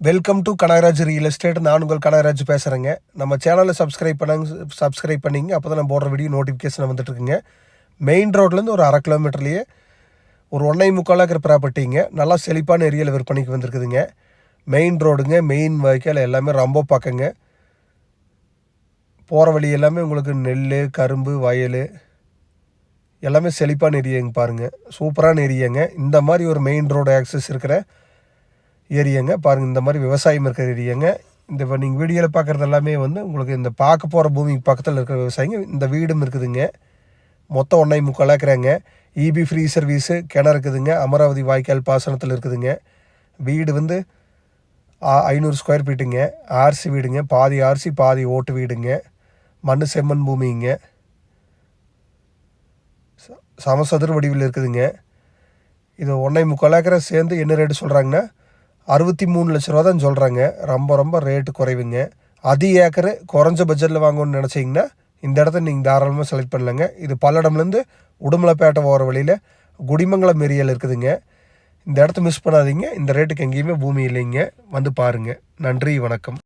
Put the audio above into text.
Welcome to Kanagaraj real estate நான் உங்கள் கனகராஜ் பேசுகிறேங்க நம்ம சேனலை சப்ஸ்கிரைப் பண்ணாங்க சப்ஸ்கிரைப் பண்ணிங்க. அப்போ தான் நான் போடுற வீடியோ நோட்டிஃபிகேஷன் வந்துட்டுருக்குங்க. மெயின் ரோட்லேருந்து ஒரு அரை கிலோமீட்டர்லேயே ஒரு ஒன்றை முக்கால் இருக்கிற ப்ராப்பர்ட்டிங்க நல்லா செழிப்பான ஏரியாவில் விற்பனைக்கு வந்திருக்குதுங்க. மெயின் ரோடுங்க மெயின் வாய்க்கால் எல்லாமே ரொம்ப பக்கங்க. போகிற வழி எல்லாமே உங்களுக்கு நெல் கரும்பு வயல். எல்லாமே செழிப்பான ஏரியாங்க பாருங்கள் சூப்பரான ஏரியாங்க இந்த மாதிரி ஒரு மெயின் ரோடு ஆக்சஸ் இருக்கிற ஏரியாங்க பாருங்கள் இந்த மாதிரி விவசாயம் இருக்கிற ஏரியாங்க. இந்த இப்போ நீங்கள் வீடியோவில் பார்க்குறது எல்லாமே வந்து உங்களுக்கு இந்த பார்க்க போகிற பூமிக்கு பக்கத்தில் இருக்கிற விவசாயிங்க இந்த வீடும் இருக்குதுங்க. மொத்தம் ஒன்றை முக்கால் ஏக்கராங்க. இபி ஃப்ரீ சர்வீஸு கிணறு இருக்குதுங்க. அமராவதி வாய்க்கால் பாசனத்தில் இருக்குதுங்க. வீடு வந்து ஐநூறு ஸ்கொயர் ஃபீட்டுங்க ஆர்சி வீடுங்க. பாதி ஆர்சி பாதி ஓட்டு வீடுங்க. மண் செம்மண் பூமிங்க. ச- சமசதுர வடிவில் இருக்குதுங்க. இது ஒன்றை முக்கால் ஏக்கரை சேர்ந்து என்ன ரேட்டு சொல்கிறாங்கன்னா அறுபத்தி மூணு லட்ச ரூபா தான் சொல்கிறாங்க ரொம்ப ரொம்ப ரேட்டு குறைவுங்க. அதி ஏக்கரு? குறைஞ்ச பட்ஜெட்டில் வாங்கணும்னு நினச்சிங்கன்னா இந்த இடத்த நீங்கள் தாராளமாக செலக்ட் பண்ணலங்க. இது பல்லடம்லேருந்து உடுமலைப்பேட்டை போகிற வழியில் குடிமங்கலம் ஏரியாவில் இருக்குதுங்க. இந்த இடத்த மிஸ் பண்ணாதீங்க. இந்த ரேட்டுக்கு எங்கேயுமே பூமி இல்லைங்க. வந்து பாருங்கள் நன்றி வணக்கம்.